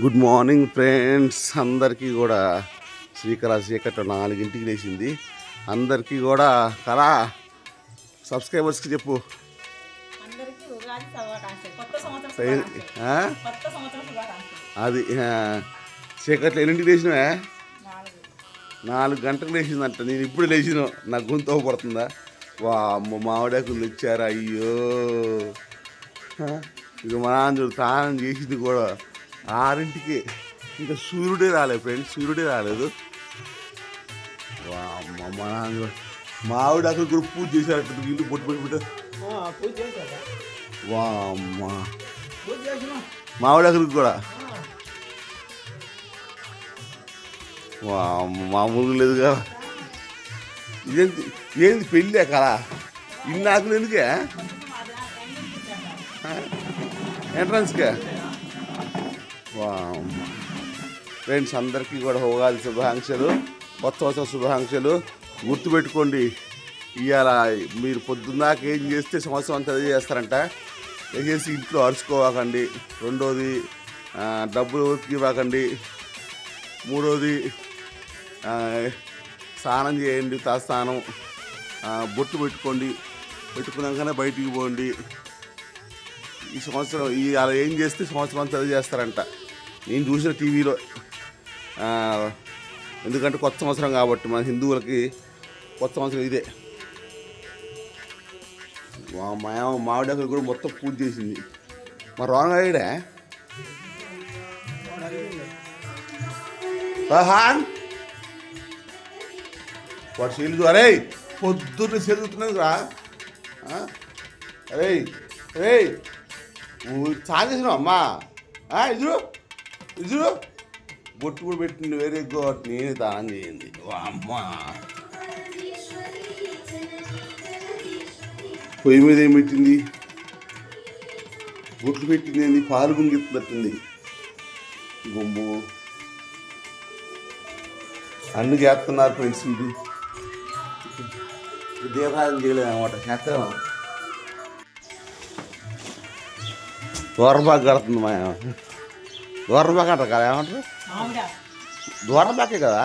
Good morning friends. అందరికీ కూడా శ్రీకళ చీకట్లో నాలుగింటికి లేచింది. అందరికీ కూడా కళా సబ్స్క్రైబర్స్కి చెప్పు. అది చీకట్లో ఎన్నింటికి లేచినవే? నాలుగు. గంటలకు లేచిందంట. నేను ఇప్పుడు లేచిన. నా గొంతు పడుతుందా? వా అమ్మ మామిడాకులు తెచ్చారా? అయ్యో. ఇక మా నాన్న స్నానం చేసింది కూడా. ఆరింటికి ఇంకా సూర్యుడే రాలేదు ఫ్రెండ్స్ సూర్యుడే రాలేదు. వా అమ్మ మా నాన్న చూడు. మామిడాకులు కూడా పూజ చేశారట ఇల్లు బొట్టు పెట్టి పెట్టు. పూజ చేశారా? వా అమ్మ పూజ చేసిన? మామిడాకులకు కూడా. మామూలుగా లేదుగా ఇదేంటి ఏంది పెళ్ళే కదా ఇన్ని ఆకులు ఎందుకే ఎంట్రన్స్కే ఫ్రెండ్స్ అందరికీ కూడా ఉగాది శుభాకాంక్షలు. కొత్త సంవత్సరం శుభాకాంక్షలు. గుర్తుపెట్టుకోండి ఇవాళ మీరు పొద్దున్నాక ఏం చేస్తే సంవత్సరం అంతా అదే చేస్తారంట. చేసి ఇంట్లో అరుచుకోవాకండి. రెండోది డబ్బులు ఉతికివ్వకండి మూడోది స్నానం చేయండి తలస్నానం. బొట్టు పెట్టుకోండి. పెట్టుకున్నాకనే బయటికి పోండి. ఈ సంవత్సరం ఈ అలా ఏం చేస్తే సంవత్సరం అంతా చేస్తారంట. నేను చూసిన టీవీలో ఎందుకంటే కొత్త సంవత్సరం కాబట్టి మన హిందువులకి కొత్త సంవత్సరం ఇదే. మా మా కూడా మొత్తం పూజ చేసింది. మా రాంగ్ అయ్యాడే రహాన్ వాడు సెల్లు అరే పొద్దున్న సెల్లుతున్నది రా. అరే రే నువ్వు చేసినావు అమ్మా? ఇదురు చూడు బొట్టు కూడా పెట్టింది వేరే గుడ్. నేనే దానం చేయండి. అమ్మ. పొయ్యి మీద ఏం పెట్టింది? బొట్లు పెట్టింది ఏంది? పాలు గుంగిస్తున్నట్టుంది బొమ్మ అన్ని చేస్తున్నారు ఫ్రెండ్స్ ఇది దీపారాధన చేయలేదు అనమాట చేస్తాం దూరబాగ్ కడుతుంది మా దూరబాగ్ అంటారు కదా ఏమంటారు? మామిడా దూరబాకే కదా?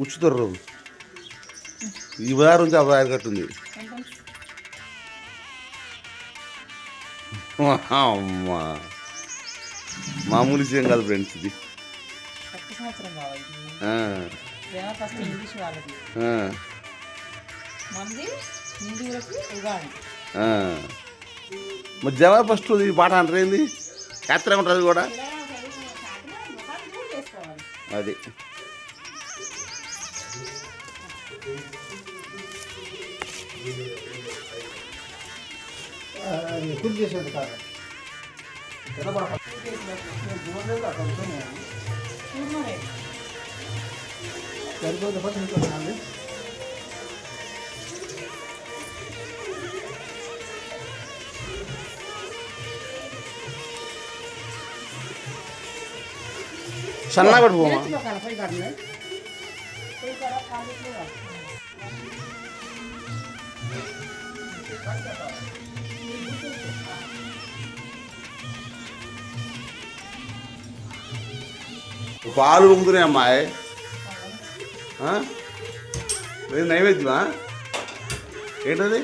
ఉచ్చుతారు ఈ బజార్ నుంచి కట్టుంది. ఎంట్రన్స్ అమ్మా. మామూలు విషయం కాదు ఫ్రెండ్స్ ఇది. మంది హిందువులకి ఉగాది. ఆ. మరి జవా ఫస్ట్ ఈ పాట అంటారు ఏంది? యాత్ర ఉంటుంది కూడా? అది. సరిపోతే సన్నగా పట్టుకోమా కూడా కాలిట్లో పాలు పొంగుతున్నాయి అమ్మాయి. ఇది నైవేద్యమా? ఏంటది?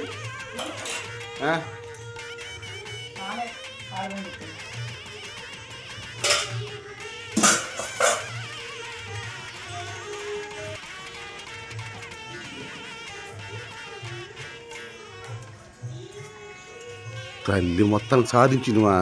తల్లి మొత్తం సాధించింది మా